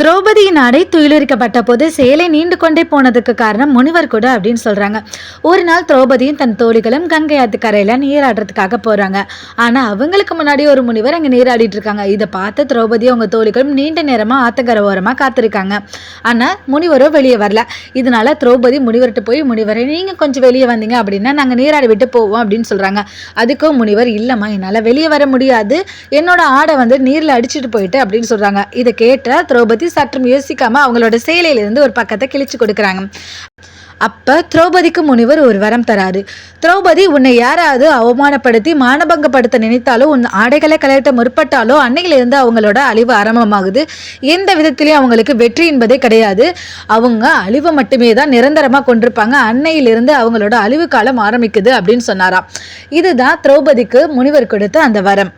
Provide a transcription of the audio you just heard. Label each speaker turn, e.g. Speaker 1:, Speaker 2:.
Speaker 1: திரௌபதியின் ஆடை துயிலுரிக்கப்பட்ட போது சேலை நீண்டு கொண்டே போனதுக்கு காரணம் முனிவர் கூட அப்படின்னு சொல்றாங்க. ஒரு நாள் திரௌபதியும் தன் தோழிகளும் கங்கை ஆத்துக்கரையில நீராடுறதுக்காக போறாங்க. ஆனா அவங்களுக்கு முன்னாடி ஒரு முனிவர் அங்க நீராடிட்டு இருக்காங்க. இதை பார்த்து திரௌபதி அவங்க தோழிகளும் நீண்ட நேரமா ஆத்தங்கரை ஓரமா காத்திருக்காங்க. ஆனா முனிவரோ வெளியே வரல. இதனால திரௌபதி முனிவர்கிட்ட போய் முனிவரை நீங்க கொஞ்சம் வெளியே வந்தீங்க அப்படின்னா நாங்க நீராடி விட்டு போவோம் அப்படின்னு சொல்றாங்க. அதுக்கும் முனிவர் இல்லம்மா என்னால வெளியே வர முடியாது. என்னோட ஆடை வந்து நீர்ல அடிச்சிட்டு போயிட்டு அப்படின்னு சொல்றாங்க. இதை கேட்ட திரௌபதி சற்றும் யோசிக்காம அவங்களோட சேலையிலிருந்து ஒரு பக்கத்தை கிழிச்சு கொடுக்குறாங்க. அப்ப திரௌபதிக்கு முனிவர் ஒரு வரம் தராரு. திரௌபதி உன்னை யாராவது அவமானப்படுத்தி மானபங்கப்படுத்த நினைத்தாலோ உன் ஆடைகளை கலையிட்ட முற்பட்டாலோ அன்னையிலிருந்து அவங்களோட அழிவு ஆரம்பமாகுது. எந்த விதத்திலையும் அவங்களுக்கு வெற்றி என்பதே கிடையாது. அவங்க அழிவு மட்டுமே தான் நிரந்தரமாக கொண்டிருப்பாங்க. அன்னையிலிருந்து அவங்களோட அழிவு காலம் ஆரம்பிக்குது அப்படின்னு சொன்னாராம். இதுதான் திரௌபதிக்கு முனிவர் கொடுத்த அந்த வரம்.